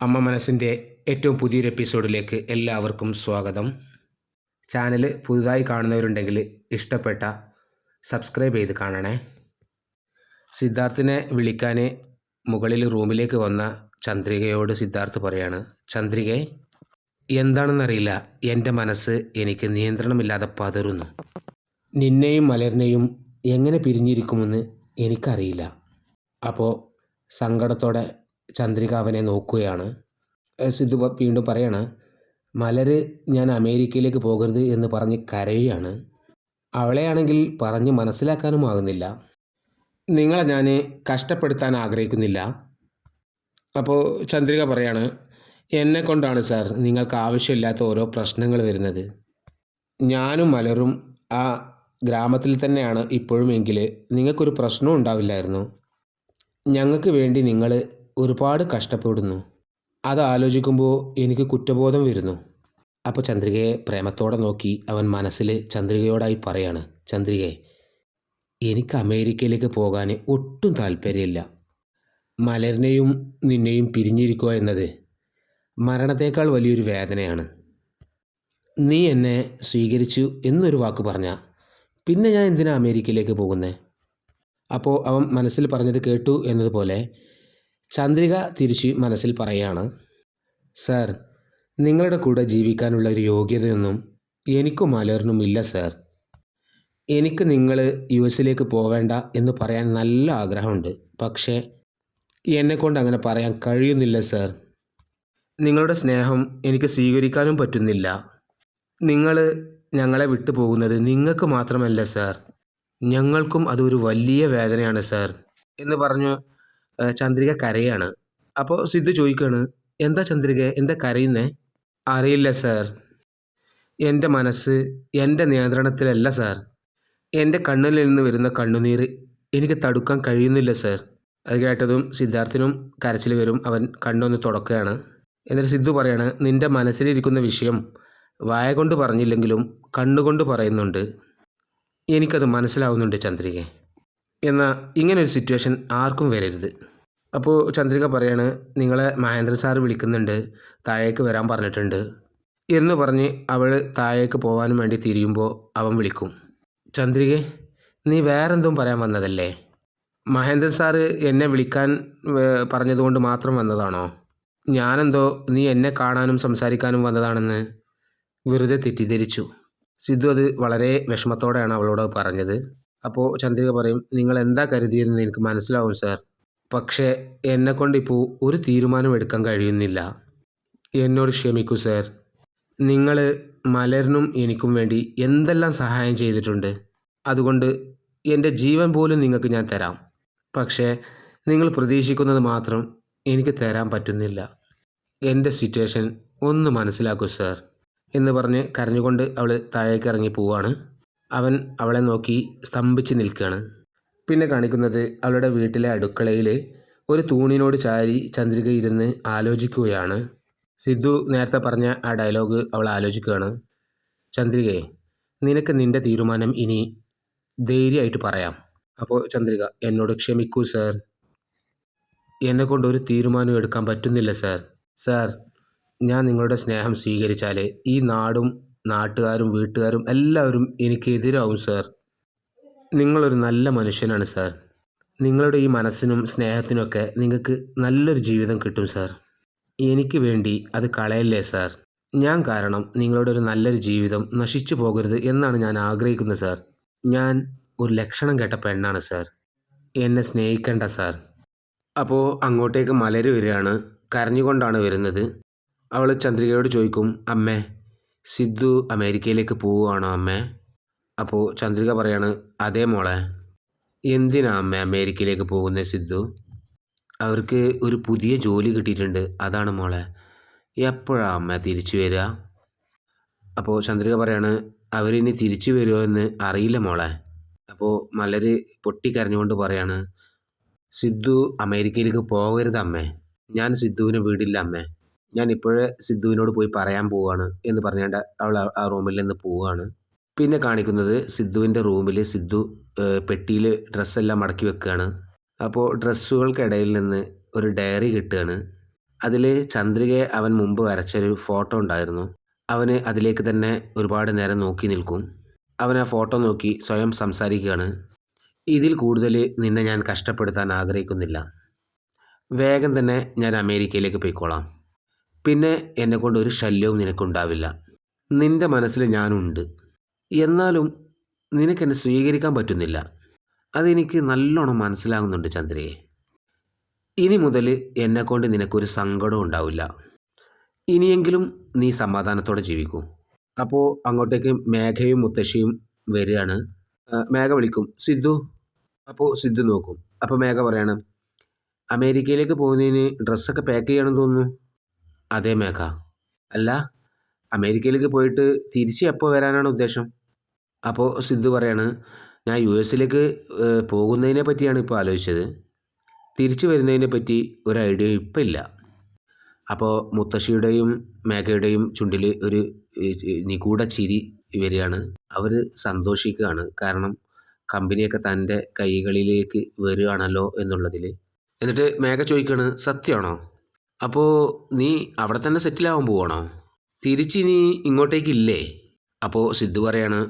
അമ്മ മനസ്സിന്റെ ഏറ്റവും പുതിയൊരു എപ്പിസോഡിലേക്ക് എല്ലാവർക്കും സ്വാഗതം. ചാനൽ പുതുതായി കാണുന്നവരുണ്ടെങ്കിൽ ഇഷ്ടപ്പെട്ട സബ്സ്ക്രൈബ് ചെയ്ത് കാണണേ. സിദ്ധാർത്ഥിനെ വിളിക്കാൻ മുകളിൽ റൂമിലേക്ക് വന്ന ചന്ദ്രികയോട് സിദ്ധാർത്ഥ് പറയാണ് ചന്ദ്രികെ എന്താണെന്നറിയില്ല. എന്റെ മനസ്സ് എനിക്ക് നിയന്ത്രണമില്ലാതെ പതറുന്നു. നിന്നെയും മലറിനെയും എങ്ങനെ പിരിഞ്ഞിരിക്കുമെന്ന് എനിക്കറിയില്ല. അപ്പോൾ സങ്കടത്തോടെ ചന്ദ്രിക അവനെ നോക്കുകയാണ് സിദ്ധു വീണ്ടും പറയാണ് മലര് ഞാൻ അമേരിക്കയിലേക്ക് പോകരുത് എന്ന് പറഞ്ഞ് കരയുകയാണ്. അവളെയാണെങ്കിൽ പറഞ്ഞ് മനസ്സിലാക്കാനും ആകുന്നില്ല. നിങ്ങളെ ഞാൻ കഷ്ടപ്പെടുത്താൻ ആഗ്രഹിക്കുന്നില്ല. അപ്പോൾ ചന്ദ്രിക പറയാണ് എന്നെ കൊണ്ടാണ് സാർ നിങ്ങൾക്ക് ആവശ്യമില്ലാത്ത ഓരോ പ്രശ്നങ്ങൾ വരുന്നത്. ഞാനും മലരും ആ ഗ്രാമത്തിൽ തന്നെയാണ് ഇപ്പോഴും എങ്കിൽ നിങ്ങൾക്കൊരു പ്രശ്നവും ഉണ്ടാവില്ലായിരുന്നു. ഞങ്ങൾക്ക് വേണ്ടി നിങ്ങൾ ഒരുപാട് കഷ്ടപ്പെടുന്നു. അത് ആലോചിക്കുമ്പോൾ എനിക്ക് കുറ്റബോധം വരുന്നു. അപ്പോൾ ചന്ദ്രികയെ പ്രേമത്തോടെ നോക്കി അവൻ മനസ്സിൽ ചന്ദ്രികയോടായി പറയാണ് ചന്ദ്രികയെ എനിക്ക് അമേരിക്കയിലേക്ക് പോകാൻ ഒട്ടും താല്പര്യമില്ല. മലരിനെയും നിന്നെയും പിരിഞ്ഞിരിക്കുക എന്നത് മരണത്തേക്കാൾ വലിയൊരു വേദനയാണ്. നീ എന്നെ സ്വീകരിച്ചു എന്നൊരു വാക്ക് പറഞ്ഞ പിന്നെ ഞാൻ എന്തിനാ അമേരിക്കയിലേക്ക് പോകുന്നത് അപ്പോൾ അവൻ മനസ്സിൽ പറഞ്ഞത് കേട്ടു എന്നതുപോലെ ചന്ദ്രിക തിരിച്ച് മനസ്സിൽ പറയാണ് സർ നിങ്ങളുടെ കൂടെ ജീവിക്കാനുള്ള ഒരു യോഗ്യതയൊന്നും എനിക്കും മലറിനും ഇല്ല സർ. എനിക്ക് നിങ്ങൾ യു എസിലേക്ക് പോവേണ്ട എന്ന് പറയാൻ നല്ല ആഗ്രഹമുണ്ട്. പക്ഷേ എന്നെക്കൊണ്ട് അങ്ങനെ പറയാൻ കഴിയുന്നില്ല സർ. നിങ്ങളുടെ സ്നേഹം എനിക്ക് സ്വീകരിക്കാനും പറ്റുന്നില്ല. നിങ്ങൾ ഞങ്ങളെ വിട്ടു പോകുന്നത് നിങ്ങൾക്ക് മാത്രമല്ല സർ. ഞങ്ങൾക്കും അതൊരു വലിയ വേദനയാണ് സർ എന്ന് പറഞ്ഞു ചന്ദ്രിക കരയാണ്. അപ്പോൾ സിദ്ധു ചോദിക്കുകയാണ് എന്താ ചന്ദ്രിക എന്താ കരയുന്നേ? അറിയില്ല സാർ. എന്റെ മനസ്സ് എന്റെ നിയന്ത്രണത്തിലല്ല സാർ. എന്റെ കണ്ണിൽ നിന്ന് വരുന്ന കണ്ണുനീര് എനിക്ക് തടുക്കാൻ കഴിയുന്നില്ല സാർ. അത് കേട്ടതും സിദ്ധാർത്ഥിനും കരച്ചിൽ വരും. അവൻ കണ്ണൊന്ന് തുടക്കുകയാണ് എന്നിട്ട് സിദ്ധു പറയാണ് നിന്റെ മനസ്സിലിരിക്കുന്ന വിഷയം വായ കൊണ്ട് പറഞ്ഞില്ലെങ്കിലും കണ്ണുകൊണ്ട് പറയുന്നുണ്ട്. എനിക്കത് മനസ്സിലാവുന്നുണ്ട് ചന്ദ്രിക. എന്നാൽ ഇങ്ങനൊരു സിറ്റുവേഷൻ ആർക്കും വരരുത്. അപ്പോൾ ചന്ദ്രിക പറയാണ് നിങ്ങളെ മഹേന്ദ്ര സാർ വിളിക്കുന്നുണ്ട് താഴേക്ക് വരാൻ പറഞ്ഞിട്ടുണ്ട് എന്ന് പറഞ്ഞ് അവൾ താഴേക്ക് പോകാനും വേണ്ടി തിരിയുമ്പോൾ അവൻ വിളിക്കും. ചന്ദ്രിക നീ വേറെന്തും പറയാൻ വന്നതല്ലേ? മഹേന്ദ്ര സാറ് എന്നെ വിളിക്കാൻ പറഞ്ഞതുകൊണ്ട് മാത്രം വന്നതാണോ? ഞാനെന്തോ നീ എന്നെ കാണാനും സംസാരിക്കാനും വന്നതാണെന്ന് വെറുതെ തെറ്റിദ്ധരിച്ചു. സിദ്ധു അത് വളരെ വിഷമത്തോടെയാണ് അവളോട് പറഞ്ഞത്. അപ്പോൾ ചന്ദ്രിക പറയും നിങ്ങൾ എന്താ കരുതിയതെന്ന് എനിക്ക് മനസ്സിലാവും സാർ. പക്ഷേ എന്നെക്കൊണ്ട് ഇപ്പോൾ ഒരു തീരുമാനം എടുക്കാൻ കഴിയുന്നില്ല. എന്നോട് ക്ഷമിക്കൂ സാർ. നിങ്ങൾ മലരിനും എനിക്കും വേണ്ടി എന്തെല്ലാം സഹായം ചെയ്തിട്ടുണ്ട്? അതുകൊണ്ട് എന്റെ ജീവൻ പോലും നിങ്ങൾക്ക് ഞാൻ തരാം. പക്ഷേ നിങ്ങൾ പ്രതീക്ഷിക്കുന്നത് മാത്രം എനിക്ക് തരാൻ പറ്റുന്നില്ല. എന്റെ സിറ്റുവേഷൻ ഒന്ന് മനസ്സിലാക്കൂ സാർ എന്ന് പറഞ്ഞ് കരഞ്ഞുകൊണ്ട് അവൾ താഴേക്ക് ഇറങ്ങി പോവാണ്. അവൻ അവളെ നോക്കി സ്തംഭിച്ച് നിൽക്കുകയാണ്. പിന്നെ കാണിക്കുന്നത് അവളുടെ വീട്ടിലെ അടുക്കളയിൽ ഒരു തൂണിനോട് ചാരി ചന്ദ്രിക ഇരുന്ന് ആലോചിക്കുകയാണ്. സിദ്ധു നേരത്തെ പറഞ്ഞ ആ ഡയലോഗ് അവൾ ആലോചിക്കുകയാണ്. ചന്ദ്രികയെ നിനക്ക് നിന്റെ തീരുമാനം ഇനി ധൈര്യമായിട്ട് പറയാം. അപ്പോൾ ചന്ദ്രിക എന്നോട് ക്ഷമിക്കൂ സർ. എന്നെ കൊണ്ട് ഒരു തീരുമാനം എടുക്കാൻ പറ്റുന്നില്ല സാർ. സാർ ഞാൻ നിങ്ങളുടെ സ്നേഹം സ്വീകരിച്ചാൽ ഈ നാടും നാട്ടുകാരും വീട്ടുകാരും എല്ലാവരും എനിക്കെതിരാവും സാർ നിങ്ങളൊരു നല്ല മനുഷ്യനാണ് സാർ നിങ്ങളുടെ ഈ മനസ്സിനും സ്നേഹത്തിനൊക്കെ നിങ്ങൾക്ക് നല്ലൊരു ജീവിതം കിട്ടും സാർ എനിക്ക് വേണ്ടി അത് കളയല്ലേ സാർ ഞാൻ കാരണം നിങ്ങളുടെ ഒരു നല്ലൊരു ജീവിതം നശിച്ചു പോകരുത് എന്നാണ് ഞാൻ ആഗ്രഹിക്കുന്നത് സാർ ഞാൻ ഒരു ലക്ഷണം കേട്ട പെണ്ണാണ് സാർ എന്നെ സ്നേഹിക്കണ്ട സാർ അപ്പോൾ അങ്ങോട്ടേക്ക് മലര് വരികയാണ് കരഞ്ഞുകൊണ്ടാണ് വരുന്നത്. അവൾ ചന്ദ്രികയോട് ചോദിക്കും അമ്മേ സിദ്ധു അമേരിക്കയിലേക്ക് പോവുകയാണോ അമ്മേ? അപ്പോൾ ചന്ദ്രിക പറയാണ് അതേ മോളെ. എന്തിനാ അമ്മ അമേരിക്കയിലേക്ക് പോകുന്നത് സിദ്ധു? അവർക്ക് ഒരു പുതിയ ജോലി കിട്ടിയിട്ടുണ്ട് അതാണ് മോളെ. എപ്പോഴാണ് അമ്മ തിരിച്ചു വരിക? അപ്പോൾ ചന്ദ്രിക പറയാണ് അവരിനി തിരിച്ചു വരുമോ എന്ന് അറിയില്ല മോളെ. അപ്പോൾ മലര് പൊട്ടിക്കരഞ്ഞുകൊണ്ട് പറയാണ് സിദ്ധു അമേരിക്കയിലേക്ക് പോകരുത് അമ്മേ. ഞാൻ സിദ്ധുവിനെ വീടില്ല അമ്മേ. ഞാൻ ഇപ്പോഴേ സിദ്ധുവിനോട് പോയി പറയാൻ പോവുകയാണ് എന്ന് പറഞ്ഞുകൊണ്ട് അവൾ ആ- റൂമിൽ നിന്ന് പോവുകയാണ് പിന്നെ കാണിക്കുന്നത് സിദ്ധുവിന്റെ റൂമിൽ സിദ്ധു പെട്ടിയിൽ ഡ്രസ്സെല്ലാം മടക്കി വെക്കുകയാണ് അപ്പോൾ ഡ്രസ്സുകൾക്കിടയിൽ നിന്ന് ഒരു ഡയറി കിട്ടുകയാണ്. അതിൽ ചന്ദ്രികയെ അവൻ മുമ്പ് വരച്ചൊരു ഫോട്ടോ ഉണ്ടായിരുന്നു. അവന് അതിലേക്ക് തന്നെ ഒരുപാട് നേരം നോക്കി നിൽക്കും. അവൻ ആ ഫോട്ടോ നോക്കി സ്വയം സംസാരിക്കുകയാണ്. ഇതിൽ കൂടുതൽ നിന്നെ ഞാൻ കഷ്ടപ്പെടുത്താൻ ആഗ്രഹിക്കുന്നില്ല. വേഗം തന്നെ ഞാൻ അമേരിക്കയിലേക്ക് പോയിക്കോളാം. പിന്നെ എന്നെക്കൊണ്ട് ഒരു ശല്യവും നിനക്കുണ്ടാവില്ല. നിന്റെ മനസ്സിൽ ഞാനുണ്ട്. എന്നാലും നിനക്കെന്നെ സ്വീകരിക്കാൻ പറ്റുന്നില്ല. അതെനിക്ക് നല്ലോണം മനസ്സിലാകുന്നുണ്ട് ചന്ദ്രയെ ഇനി മുതൽ എന്നെക്കൊണ്ട് നിനക്കൊരു സങ്കടവും ഉണ്ടാവില്ല. ഇനിയെങ്കിലും നീ സമാധാനത്തോടെ ജീവിക്കൂ. അപ്പോൾ അങ്ങോട്ടേക്ക് മേഘയും മുത്തശ്ശിയും വരികയാണ്. മേഘ വിളിക്കും. സിദ്ധു. അപ്പോൾ സിദ്ധു നോക്കും. അപ്പോൾ മേഘ പറയാണ് അമേരിക്കയിലേക്ക് പോകുന്നതിന് ഡ്രസ്സൊക്കെ പാക്ക് ചെയ്യണമെന്ന് തോന്നുന്നു. അതെ മേഘ. അല്ല അമേരിക്കയിലേക്ക് പോയിട്ട് തിരിച്ച് എപ്പോൾ വരാനാണ് ഉദ്ദേശം? അപ്പോൾ സിദ്ധു പറയാണ് ഞാൻ യു എസിലേക്ക് പോകുന്നതിനെ പറ്റിയാണ് ഇപ്പോൾ ആലോചിച്ചത്. തിരിച്ചു വരുന്നതിനെ പറ്റി ഒരു ഐഡിയ ഇപ്പം ഇല്ല. അപ്പോൾ മുത്തശ്ശിയുടെയും മേഘയുടെയും ചുണ്ടിൽ ഒരു നിഗൂഢ ചിരി വരികയാണ്. അവർ സന്തോഷിക്കുകയാണ്. കാരണം കമ്പനിയൊക്കെ തന്റെ കൈകളിലേക്ക് വരികയാണല്ലോ എന്നുള്ളതിൽ എന്നിട്ട് മേഘ ചോദിക്കുകയാണ് സത്യമാണോ? അപ്പോൾ നീ അവിടെ തന്നെ സെറ്റിലാവാൻ പോവാണോ? തിരിച്ച് നീ ഇങ്ങോട്ടേക്കില്ലേ? അപ്പോൾ സിദ്ധു പറയാണ്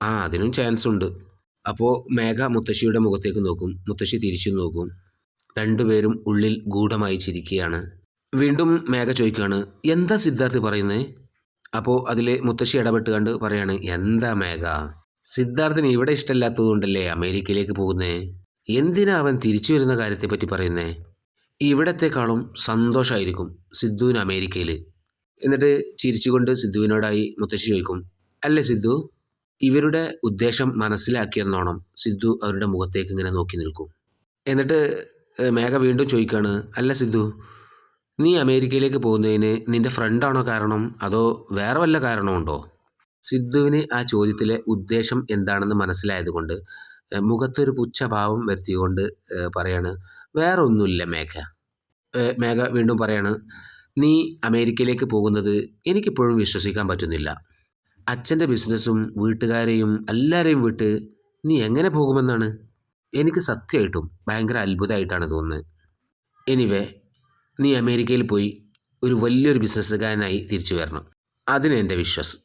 ആ അതിനും ചാൻസ് ഉണ്ട്. അപ്പോൾ മേഘ മുത്തശ്ശിയുടെ മുഖത്തേക്ക് നോക്കും മുത്തശ്ശി തിരിച്ചു നോക്കും. രണ്ടുപേരും ഉള്ളിൽ ഗൂഢമായി ചിരിക്കുകയാണ്. വീണ്ടും മേഘ ചോദിക്കുകയാണ് എന്താ സിദ്ധാർത്ഥ് പറയുന്നത് അപ്പോൾ അതിൽ മുത്തശ്ശി ഇടപെട്ട് കണ്ട് പറയാണ് എന്താ മേഘ? സിദ്ധാർത്ഥിന് ഇവിടെ ഇഷ്ടമില്ലാത്തതുകൊണ്ടല്ലേ അമേരിക്കയിലേക്ക് പോകുന്നത് എന്തിനാ അവൻ തിരിച്ചു വരുന്ന കാര്യത്തെപ്പറ്റി പറയുന്നേ? ഇവിടത്തെക്കാളും സന്തോഷമായിരിക്കും സിദ്ധുവിന് അമേരിക്കയിൽ എന്നിട്ട് ചിരിച്ചുകൊണ്ട് സിദ്ധുവിനോടായി മുത്തശ്ശി ചോദിക്കും അല്ലേ സിദ്ധു? ഇവരുടെ ഉദ്ദേശം മനസ്സിലാക്കിയെന്നോണം സിദ്ധു അവരുടെ മുഖത്തേക്ക് ഇങ്ങനെ നോക്കി നിൽക്കും. എന്നിട്ട് മേഘ വീണ്ടും ചോദിക്കുകയാണ് അല്ല സിദ്ധു? നീ അമേരിക്കയിലേക്ക് പോകുന്നതിന് നിന്റെ ഫ്രണ്ടാണോ കാരണം? അതോ വേറെ വല്ല കാരണമുണ്ടോ സിദ്ധുവിന് ആ ചോദ്യത്തിലെ ഉദ്ദേശം എന്താണെന്ന് മനസ്സിലായതുകൊണ്ട് മുഖത്തൊരു പുച്ഛഭാവം വരുത്തിക്കൊണ്ട് പറയാണ് വേറെ ഒന്നുമില്ല മേഘ മേഘ വീണ്ടും പറയാണ് നീ അമേരിക്കയിലേക്ക് പോകുന്നത് എനിക്കിപ്പോഴും വിശ്വസിക്കാൻ പറ്റുന്നില്ല. അച്ഛന്റെ ബിസിനസ്സും വീട്ടുകാരെയും എല്ലാവരെയും വിട്ട് നീ എങ്ങനെ പോകുമെന്നാണ്? എനിക്ക് സത്യമായിട്ടും ഭയങ്കര അത്ഭുതമായിട്ടാണ് തോന്നുന്നത്. എനിവേ നീ അമേരിക്കയിൽ പോയി ഒരു വലിയൊരു ബിസിനസ്സുകാരനായി തിരിച്ചു വരണം. അതിന് എന്റെ വിശ്വാസം.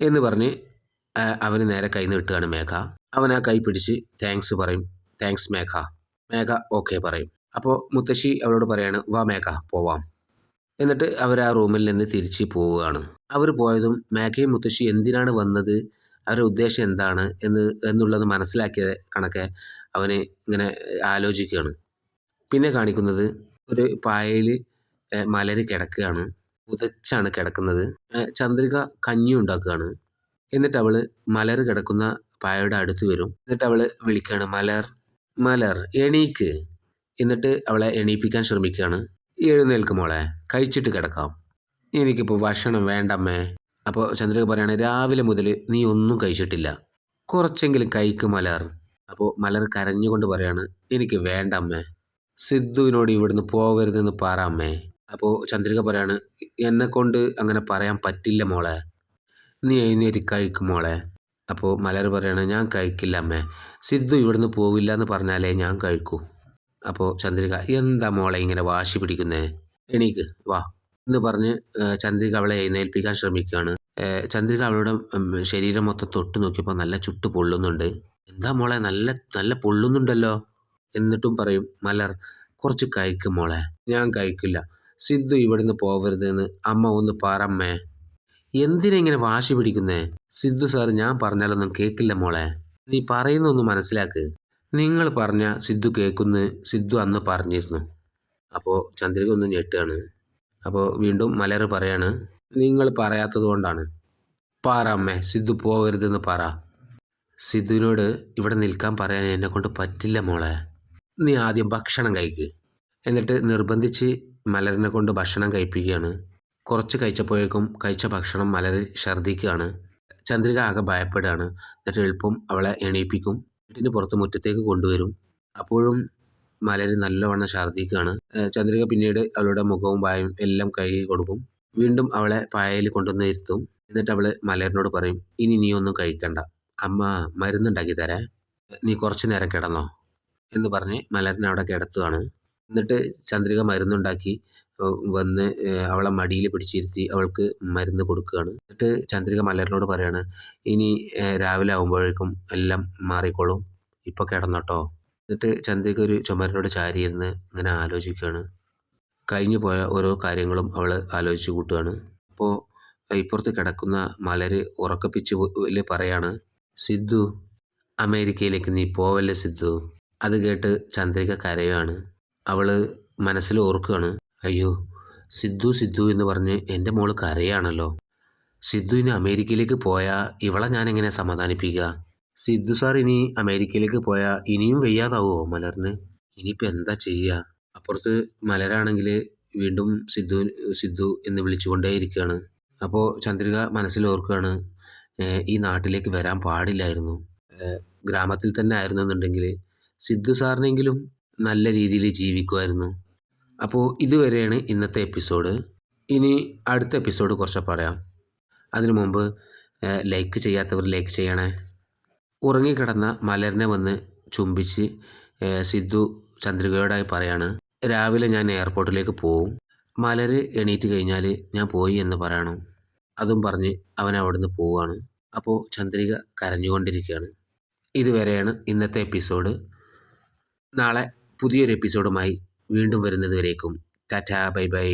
എന്ന് പറഞ്ഞ് അവന് നേരെ കൈ നീട്ടുകയാണ് മേഘ. അവൻ ആ കൈ പിടിച്ച് താങ്ക്സ് പറയും. താങ്ക്സ് മേഘ. മേഘ ഓക്കെ പറയും. അപ്പോൾ മുത്തശ്ശി അവളോട് പറയാണ് വാ മേഘ പോവാം. എന്നിട്ട് അവർ ആ റൂമിൽ നിന്ന് തിരിച്ച് പോവുകയാണ്. അവർ പോയതും മേഘയും മുത്തശ്ശി എന്തിനാണ് വന്നത്? അവരുടെ ഉദ്ദേശം എന്താണ്? എന്ന് എന്നുള്ളത് മനസ്സിലാക്കിയ കണക്കെ അവന് ഇങ്ങനെ ആലോചിക്കുകയാണ്. പിന്നെ കാണിക്കുന്നത് ഒരു പായയിൽ മലര് കിടക്കുകയാണ്. പുതച്ചാണ് കിടക്കുന്നത്. ചന്ദ്രിക കഞ്ഞി ഉണ്ടാക്കുകയാണ്. എന്നിട്ട് അവൾ മലർ കിടക്കുന്ന പായയുടെ അടുത്ത് വരും. എന്നിട്ട് അവൾ വിളിക്കുകയാണ് മലർ മലർ എണീക്ക്. എന്നിട്ട് അവളെ എണീപ്പിക്കാൻ ശ്രമിക്കുകയാണ്. എഴുന്നേൽക്ക് മോളെ കഴിച്ചിട്ട് കിടക്കാം. എനിക്കിപ്പോൾ ഭക്ഷണം വേണ്ടമ്മേ. അപ്പോൾ ചന്ദ്രിക പറയാണ് രാവിലെ മുതൽ നീ ഒന്നും കഴിച്ചിട്ടില്ല. കുറച്ചെങ്കിലും കഴിക്ക് മലർ. അപ്പോൾ മലർ കരഞ്ഞുകൊണ്ട് പറയാണ് എനിക്ക് വേണ്ട അമ്മേ സിദ്ധുവിനോട് ഇവിടുന്ന് പോകരുതെന്ന് പറ അമ്മേ അപ്പോൾ ചന്ദ്രിക പറയാണ് എന്നെ കൊണ്ട് അങ്ങനെ പറയാൻ പറ്റില്ല മോളെ. നീ എഴുന്നേറ്റ് കഴിക്കും മോളെ. അപ്പോൾ മലർ പറയാണ് ഞാൻ കഴിക്കില്ല അമ്മേ. സിദ്ധു ഇവിടുന്ന് പോവില്ല എന്ന് പറഞ്ഞാലേ ഞാൻ കഴിക്കൂ. അപ്പോൾ ചന്ദ്രിക എന്താ മോളെ ഇങ്ങനെ വാശി പിടിക്കുന്നേ? എണീക്ക് വാ. എന്ന് പറഞ്ഞ് ചന്ദ്രിക അവളെ എഴുന്നേൽപ്പിക്കാൻ ശ്രമിക്കുകയാണ്. ചന്ദ്രിക അവളുടെ ശരീരം മൊത്തം തൊട്ട് നോക്കിയപ്പോൾ നല്ല ചുട്ട് പൊള്ളുന്നുണ്ട്. എന്താ മോളെ നല്ല നല്ല പൊള്ളുന്നുണ്ടല്ലോ? എന്നിട്ടും പറയും മലർ കുറച്ച് കഴിക്കും മോളെ. ഞാൻ കഴിക്കില്ല. സിദ്ധു ഇവിടുന്ന് പോവരുതെന്ന് അമ്മ ഒന്ന് പറമ്മേ എന്തിനെ ഇങ്ങനെ വാശി പിടിക്കുന്നേ? സിദ്ധു സാർ ഞാൻ പറഞ്ഞാലൊന്നും കേൾക്കില്ല മോളെ. നീ പറയുന്നൊന്ന് മനസ്സിലാക്ക്. നിങ്ങൾ പറഞ്ഞ സിദ്ധു കേൾക്കുന്ന് സിദ്ധു അന്ന് പറഞ്ഞിരുന്നു. അപ്പോൾ ചന്ദ്രിക ഒന്ന് ഞെട്ടുകയാണ്. അപ്പോൾ വീണ്ടും മലർ പറയാണ് നിങ്ങൾ പറയാത്തത് കൊണ്ടാണ്. പറ അമ്മേ സിദ്ധു പോകരുതെന്ന് പറ. സിദ്ധുവിനോട് ഇവിടെ നിൽക്കാൻ പറയാൻ എന്നെ കൊണ്ട് പറ്റില്ല മോളെ. നീ ആദ്യം ഭക്ഷണം കഴിക്ക്. എന്നിട്ട് നിർബന്ധിച്ച് മലരിനെ കൊണ്ട് ഭക്ഷണം കഴിപ്പിക്കുകയാണ്. കുറച്ച് കഴിച്ചപ്പോഴേക്കും കഴിച്ച ഭക്ഷണം മലർ ഛർദ്ദിക്കുകയാണ്. ചന്ദ്രിക ആകെ ഭയപ്പെടുകയാണ്. എന്നിട്ട് എളുപ്പം അവളെ എണീപ്പിക്കും. വീട്ടിന്റെ പുറത്ത് മുറ്റത്തേക്ക് കൊണ്ടുവരും. അപ്പോഴും മലര് നല്ലവണ്ണം ഛർദ്ദിക്കുകയാണ്. ചന്ദ്രിക പിന്നീട് അവളുടെ മുഖവും വായും എല്ലാം കഴുകി കൊടുക്കും. വീണ്ടും അവളെ പായയിൽ കൊണ്ടുവന്ന് ഇരുത്തും. എന്നിട്ട് അവൾ മലരിനോട് പറയും ഇനി നീ ഒന്നും കഴിക്കണ്ട. അമ്മ മരുന്നുണ്ടാക്കി തരാ. നീ കുറച്ച് നേരം കിടന്നോ. എന്ന് പറഞ്ഞ് മലരിനെ അവിടെ കിടത്തുകയാണ് എന്നിട്ട് ചന്ദ്രിക മരുന്നുണ്ടാക്കി വന്ന് അവളെ മടിയിൽ പിടിച്ചിരുത്തി അവൾക്ക് മരുന്ന് കൊടുക്കുകയാണ്. എന്നിട്ട് ചന്ദ്രിക മലരനോട് പറയാണ് ഇനി രാവിലെ ആകുമ്പോഴേക്കും എല്ലാം മാറിക്കോളും. ഇപ്പോൾ കിടന്നോട്ടോ. എന്നിട്ട് ചന്ദ്രിക ഒരു ചുമരനോട് ചാരിയിരുന്ന് ഇങ്ങനെ ആലോചിക്കുകയാണ്. കഴിഞ്ഞു പോയ ഓരോ കാര്യങ്ങളും അവൾ ആലോചിച്ച് കൂട്ടുകയാണ്. അപ്പോൾ ഇപ്പുറത്ത് കിടക്കുന്ന മലര് ഉറക്കപ്പിച്ച് പറയാണ് സിദ്ധു അമേരിക്കയിലേക്ക് നീ പോവല്ലേ സിദ്ധു? അത് കേട്ട് ചന്ദ്രിക കരയാണ്. അവൾ മനസ്സിൽ ഓർക്കുകയാണ് അയ്യോ സിദ്ധു സിദ്ധു എന്ന് പറഞ്ഞ് എന്റെ മോൾ കരയാണല്ലോ. സിദ്ധു ഇനി അമേരിക്കയിലേക്ക് പോയാൽ ഇവളെ ഞാൻ എങ്ങനെ സമാധാനിപ്പിക്കുക സിദ്ധു സാർ ഇനി അമേരിക്കയിലേക്ക് പോയാൽ ഇനിയും വയ്യാതാവുമോ മലറിന് ഇനിയിപ്പോൾ എന്താ ചെയ്യുക അപ്പുറത്ത് മലരാണെങ്കിൽ വീണ്ടും സിദ്ധു സിദ്ധു എന്ന് വിളിച്ചുകൊണ്ടേയിരിക്കുകയാണ് അപ്പോൾ ചന്ദ്രിക മനസ്സിൽ ഓർക്കുകയാണ് ഈ നാട്ടിലേക്ക് വരാൻ പാടില്ലായിരുന്നു. ഗ്രാമത്തിൽ തന്നെ ആയിരുന്നു എന്നുണ്ടെങ്കിൽ സിദ്ധു സാറിനെങ്കിലും നല്ല രീതിയിൽ ജീവിക്കുമായിരുന്നു. അപ്പോൾ ഇതുവരെയാണ് ഇന്നത്തെ എപ്പിസോഡ്. ഇനി അടുത്ത എപ്പിസോഡ് കുറച്ച് പറയാം. അതിനു മുമ്പ് ലൈക്ക് ചെയ്യാത്തവർ ലൈക്ക് ചെയ്യണേ. ഉറങ്ങിക്കിടന്ന മലറിനെ വന്ന് ചുംബിച്ച് സിദ്ധു ചന്ദ്രികയോടായി പറയാണ് രാവിലെ ഞാൻ എയർപോർട്ടിലേക്ക് പോവും. മലര് എണീറ്റ് കഴിഞ്ഞാൽ ഞാൻ പോയി എന്ന് പറയണം. അതും പറഞ്ഞ് അവൻ അവിടുന്ന് പോവുകയാണ് അപ്പോൾ ചന്ദ്രിക കരഞ്ഞുകൊണ്ടിരിക്കുകയാണ്. ഇതുവരെയാണ് ഇന്നത്തെ എപ്പിസോഡ്. നാളെ പുതിയൊരു എപ്പിസോഡുമായി വീണ്ടും വരുന്നത് വരേക്കും ടാറ്റാ ബൈ ബൈ.